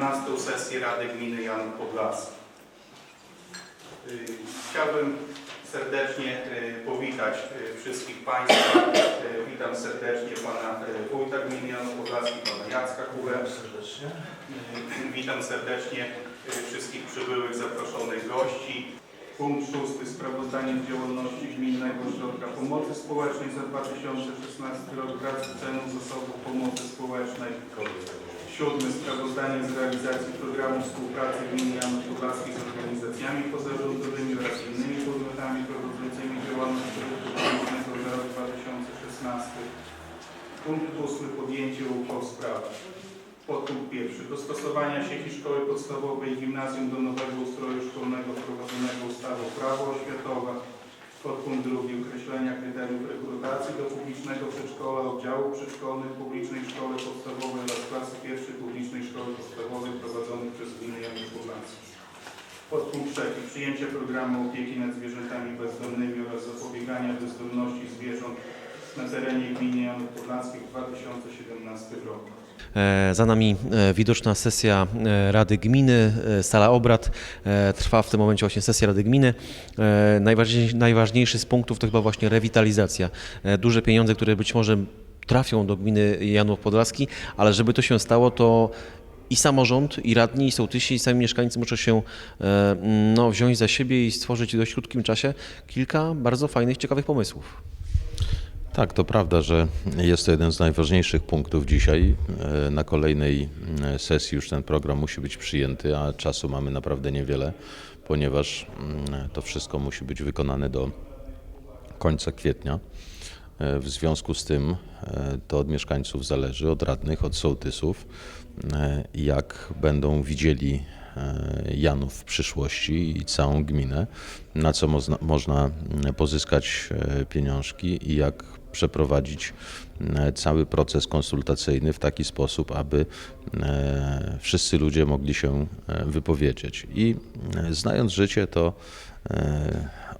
otworzę 18 sesję Rady Gminy Janów Podlaski. Y, Chciałbym serdecznie y, powitać y, wszystkich Państwa. Witam serdecznie Pana Wójta Gminy Janów Podlaski, Pana Jacka Kubę. serdecznie. Witam serdecznie wszystkich przybyłych zaproszonych gości. Punkt szósty. Sprawozdanie z działalności Gminnego Ośrodka Pomocy Społecznej za 2016 rok wraz z ceną zasobów pomocy społecznej. Siódmy. Sprawozdanie z realizacji programu współpracy Gminy Janów z organizacjami pozarządowymi oraz innymi podmiotami prowadzącymi działalność produktu publicznego za rok 2016. Punkt ósmy. Podjęcie uchwał w sprawach. Podpunkt pierwszy. Dostosowania sieci szkoły podstawowej i gimnazjum do kryteriów rekrutacji do publicznego przedszkola, oddziału przedszkolnych publicznej szkoły podstawowej oraz klasy pierwszej publicznej szkoły podstawowej prowadzonych przez gminę Janów Podlaski. Podpunkt trzeci. Przyjęcie programu opieki nad zwierzętami bezdomnymi oraz zapobiegania bezdomności zwierząt na terenie gminy Janów Podlaskich w 2017 roku. E, Za nami e, widoczna sesja e, Rady Gminy, sala obrad. Trwa w tym momencie właśnie sesja Rady Gminy. Najważniejszy, najważniejszy z punktów to chyba właśnie rewitalizacja. Duże pieniądze, które być może trafią do gminy Janów Podlaski, ale żeby to się stało, to i samorząd, i radni, i sołtysi, i sami mieszkańcy muszą się no, wziąć za siebie i stworzyć w dość krótkim czasie kilka bardzo fajnych, ciekawych pomysłów. Tak, to prawda, że jest to jeden z najważniejszych punktów dzisiaj. E, Na kolejnej e, sesji już ten program musi być przyjęty, a czasu mamy naprawdę niewiele, ponieważ mm, to wszystko musi być wykonane do końca kwietnia. E, W związku z tym to od mieszkańców zależy, od radnych, od sołtysów, jak będą widzieli Janów w przyszłości i całą gminę, na co można, pozyskać pieniążki i jak przeprowadzić e, cały proces konsultacyjny w taki sposób, aby e, wszyscy ludzie mogli się e, wypowiedzieć. I e, znając życie, to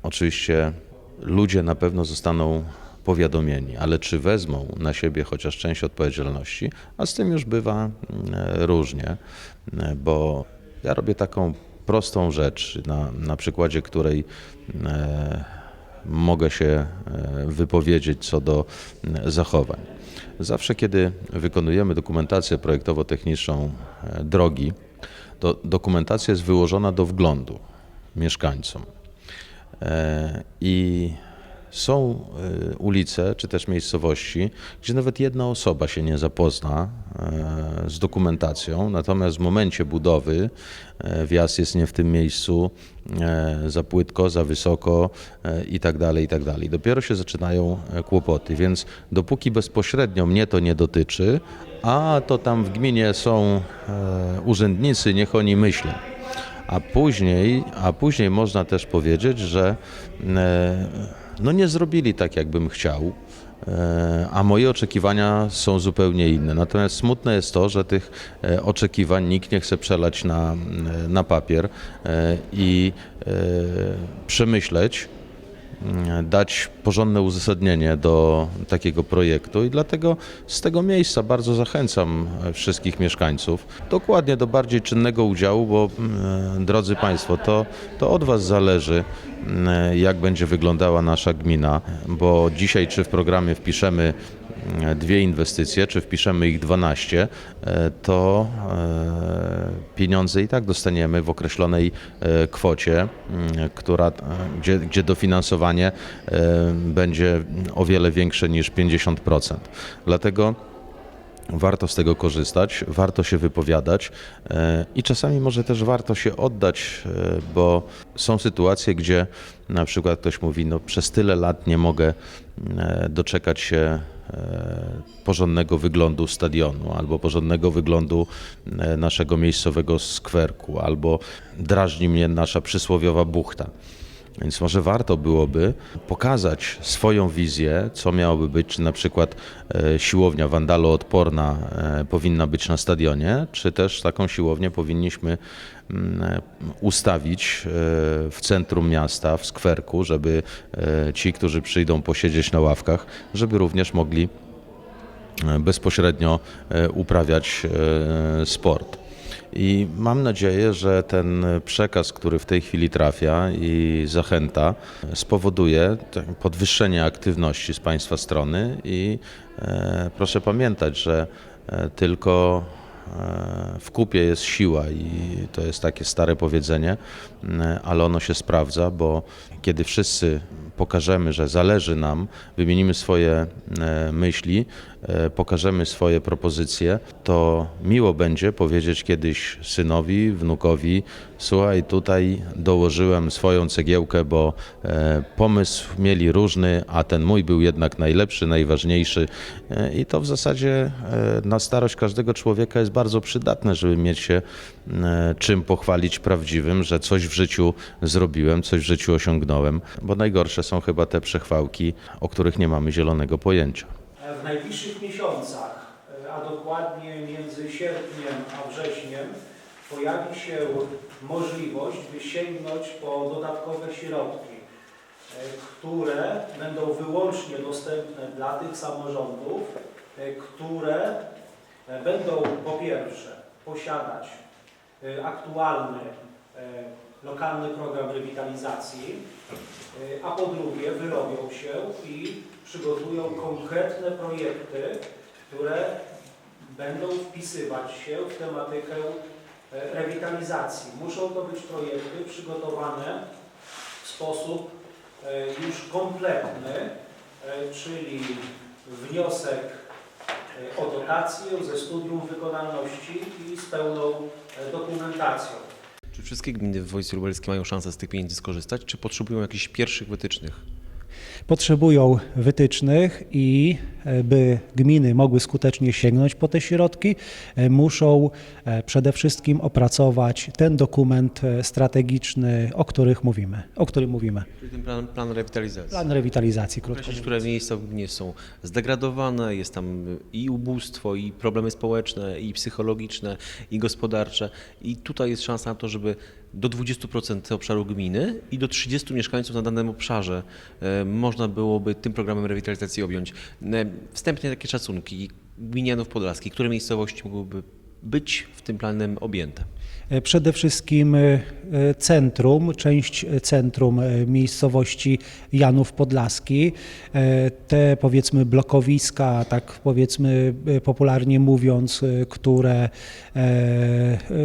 oczywiście ludzie na pewno zostaną powiadomieni, ale czy wezmą na siebie chociaż część odpowiedzialności, a z tym już bywa mm, różnie, bo ja robię taką prostą rzecz, na, na przykładzie której mogę się e, wypowiedzieć co do zachowań. Zawsze, kiedy wykonujemy dokumentację projektowo-techniczną e, drogi, to dokumentacja jest wyłożona do wglądu mieszkańcom. E, I są e, ulice czy też miejscowości, gdzie nawet jedna osoba się nie zapozna e, z dokumentacją, natomiast w momencie budowy e, wjazd jest nie w tym miejscu, e, za płytko, za wysoko i tak dalej, i tak dalej. Dopiero się zaczynają kłopoty, więc dopóki bezpośrednio mnie to nie dotyczy, a to tam w gminie są urzędnicy, niech oni myślą. A później, a później można też powiedzieć, że no nie zrobili tak, jakbym chciał, e, a moje oczekiwania są zupełnie inne. Natomiast smutne jest to, że tych e, oczekiwań nikt nie chce przelać na, na papier e, i e, przemyśleć, dać porządne uzasadnienie do takiego projektu i dlatego z tego miejsca bardzo zachęcam e, wszystkich mieszkańców dokładnie do bardziej czynnego udziału, bo mm, drodzy Państwo, to, to od Was zależy, jak będzie wyglądała nasza gmina, bo dzisiaj czy w programie wpiszemy mm, dwie inwestycje, czy wpiszemy ich 12, e, to e, pieniądze i tak dostaniemy w określonej e, kwocie, która, e, gdzie, gdzie dofinansowanie e, będzie o wiele większe niż 50%. Dlatego warto z tego korzystać, warto się wypowiadać e, i czasami może też warto się oddać, e, bo są sytuacje, gdzie na przykład ktoś mówi, no przez tyle lat nie mogę e, doczekać się porządnego wyglądu stadionu, albo porządnego wyglądu naszego miejscowego skwerku, albo drażni mnie nasza przysłowiowa buchta. Więc może warto byłoby pokazać swoją wizję, co miałoby być, czy na przykład e, siłownia wandaloodporna e, powinna być na stadionie, czy też taką siłownię powinniśmy mm, e, ustawić w centrum miasta, w skwerku, żeby ci, którzy przyjdą posiedzieć na ławkach, żeby również mogli bezpośrednio uprawiać sport. I mam nadzieję, że ten przekaz, który w tej chwili trafia i zachęta, spowoduje podwyższenie aktywności z Państwa strony. I e, proszę pamiętać, że e, tylko e, w kupie jest siła i to jest takie stare powiedzenie, ale ono się sprawdza, bo kiedy wszyscy pokażemy, że zależy nam, wymienimy swoje myśli, pokażemy swoje propozycje, to miło będzie powiedzieć kiedyś synowi, wnukowi, słuchaj, tutaj dołożyłem swoją cegiełkę, bo e, pomysł mieli różny, a ten mój był jednak najlepszy, najważniejszy E, i to w zasadzie e, na starość każdego człowieka jest bardzo przydatne, żeby mieć się e, czym pochwalić prawdziwym, że coś w życiu zrobiłem, coś w życiu osiągnąłem, bo najgorsze są chyba te przechwałki, o których nie mamy zielonego pojęcia. W najbliższych miesiącach, a dokładnie między sierpniem a wrześniem, pojawi się możliwość, by sięgnąć po dodatkowe środki, e, które będą wyłącznie dostępne dla tych samorządów, e, które e, będą po pierwsze posiadać e, aktualny e, lokalny program rewitalizacji, e, a po drugie wyrobią się i przygotują konkretne projekty, które będą wpisywać się w tematykę e, rewitalizacji. Muszą to być projekty przygotowane w sposób e, już kompletny, czyli wniosek o dotację ze studium wykonalności i z pełną dokumentacją. Czy wszystkie gminy w województwie lubelskim mają szansę z tych pieniędzy skorzystać, czy potrzebują jakichś pierwszych wytycznych? Potrzebują wytycznych i e, by gminy mogły skutecznie sięgnąć po te środki, e, muszą e, przede wszystkim opracować ten dokument strategiczny, o których mówimy, o którym mówimy. Czyli ten plan, plan rewitalizacji. Plan rewitalizacji, krótko Określić, mówiąc. które miejsca w gminie są zdegradowane, jest tam i ubóstwo, i problemy społeczne, i psychologiczne, i gospodarcze. I tutaj jest szansa na to, żeby do 20% obszaru gminy i do 30 mieszkańców na danym obszarze e, można byłoby tym programem rewitalizacji objąć. E, Wstępnie takie szacunki gminianów podlaskich, które miejscowości mogłyby być w tym planem objęte. E, Przede wszystkim centrum, część centrum e, miejscowości Janów Podlaski, e, te powiedzmy blokowiska, tak powiedzmy e, popularnie mówiąc, które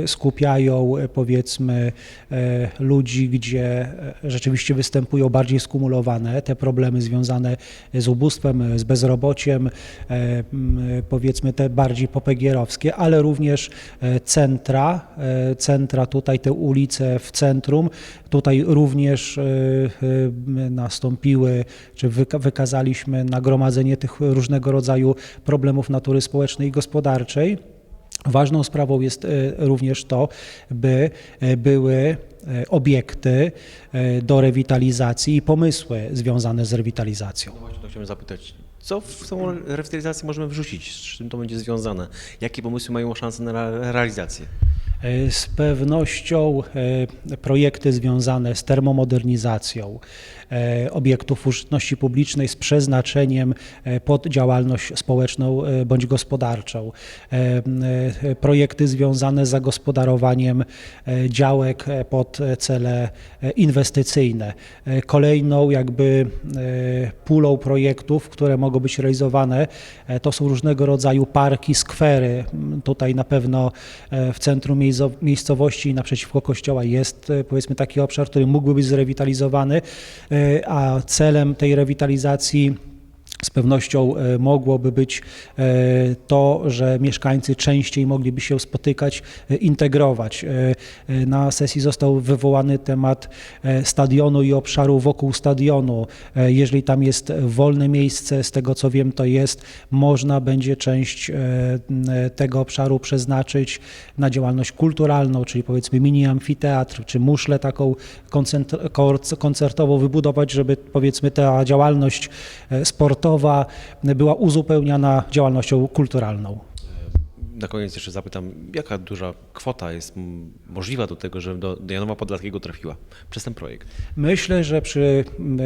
skupiają powiedzmy ludzi, gdzie rzeczywiście występują bardziej skumulowane te problemy związane z ubóstwem, z bezrobociem, powiedzmy te bardziej popegierowskie, ale również centra, centra tutaj, te ulice w centrum, tutaj również e, e, nastąpiły, czy wyka- wykazaliśmy nagromadzenie tych różnego rodzaju problemów natury społecznej i gospodarczej. Ważną sprawą jest e, również to, by były obiekty do rewitalizacji i pomysły związane z rewitalizacją. No właśnie, to chciałem zapytać, co w tą rewitalizację możemy wrzucić, z czym to będzie związane? Jakie pomysły mają szansę na re- realizację? E, Z pewnością e, projekty związane z termomodernizacją obiektów użyteczności publicznej z przeznaczeniem e, pod działalność społeczną e, bądź gospodarczą. E, e, Projekty związane z zagospodarowaniem e, działek e, pod e, cele e, inwestycyjne. E, Kolejną jakby e, pulą projektów, które mogą być realizowane, e, to są różnego rodzaju parki, skwery. Tutaj na pewno e, w centrum miejsco- miejscowości naprzeciwko kościoła jest e, powiedzmy taki obszar, który mógłby być zrewitalizowany, e, a celem tej rewitalizacji z pewnością e, mogłoby być e, to, że mieszkańcy częściej mogliby się spotykać, e, integrować. Na sesji został wywołany temat stadionu i obszaru wokół stadionu. Jeżeli tam jest wolne miejsce, z tego co wiem, to jest, można będzie część tego obszaru przeznaczyć na działalność kulturalną, czyli powiedzmy mini amfiteatr, czy muszlę taką koncertową wybudować, żeby powiedzmy ta działalność e, sportowa była uzupełniana działalnością kulturalną. Na koniec jeszcze zapytam, jaka duża kwota jest możliwa do tego, żeby do, Janowa Podlaskiego trafiła przez ten projekt? Myślę, że przy, m,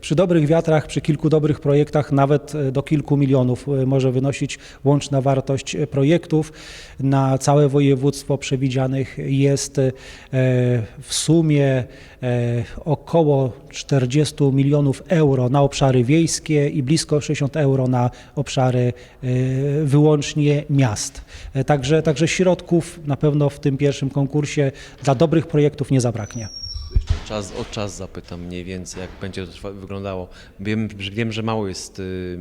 przy dobrych wiatrach, przy kilku dobrych projektach, nawet e, do kilku milionów e, może wynosić łączna wartość e, projektów. Na całe województwo przewidzianych jest e, w sumie e, około 40 milionów euro na obszary wiejskie i blisko 60 euro na obszary e, wyłącznie miast. E, Także, także środków na pewno w tym pierwszym konkursie dla dobrych projektów nie zabraknie. Jeszcze czas, o czas zapytam mniej więcej, jak będzie to wyglądało. Wiem, że- wiem, że mało jest y,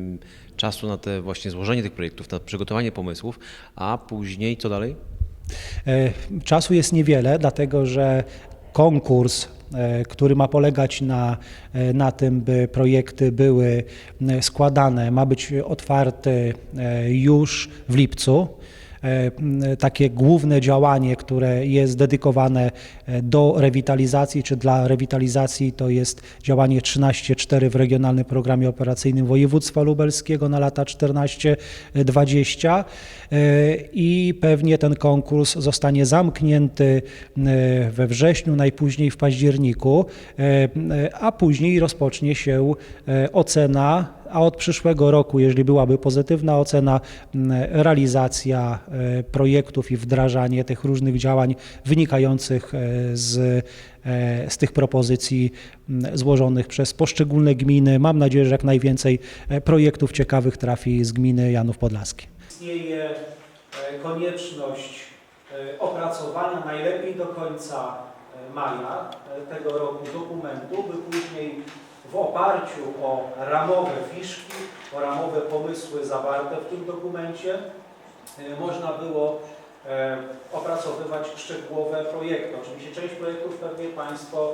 czasu na te właśnie złożenie tych projektów, na przygotowanie pomysłów, a później co dalej? E, Czasu jest niewiele, dlatego że konkurs, e, który ma polegać na, e, na tym, by projekty były e, składane, ma być otwarty już w lipcu. E, Takie główne działanie, które jest dedykowane e, do rewitalizacji, czy dla rewitalizacji, to jest działanie 13.4 w Regionalnym Programie Operacyjnym Województwa Lubelskiego na lata 14-20 i pewnie ten konkurs zostanie zamknięty e, we wrześniu, najpóźniej w październiku, e, a później rozpocznie się e, ocena a od przyszłego roku, jeżeli byłaby pozytywna ocena, realizacja e, projektów i wdrażanie tych różnych działań wynikających e, z, e, z tych propozycji złożonych przez poszczególne gminy. Mam nadzieję, że jak najwięcej projektów ciekawych trafi z gminy Janów Podlaski. Istnieje konieczność opracowania najlepiej do końca maja tego roku dokumentu, by później w oparciu o ramowe fiszki, o ramowe pomysły zawarte w tym dokumencie e, można było e, opracowywać szczegółowe projekty. Oczywiście część projektów pewnie Państwo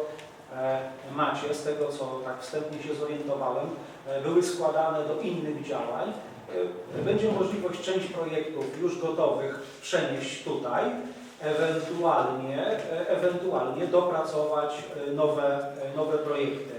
e, macie, z tego co tak wstępnie się zorientowałem, były składane do innych działań. Będzie możliwość część projektów już gotowych przenieść tutaj, ewentualnie, ewentualnie dopracować nowe, nowe projekty.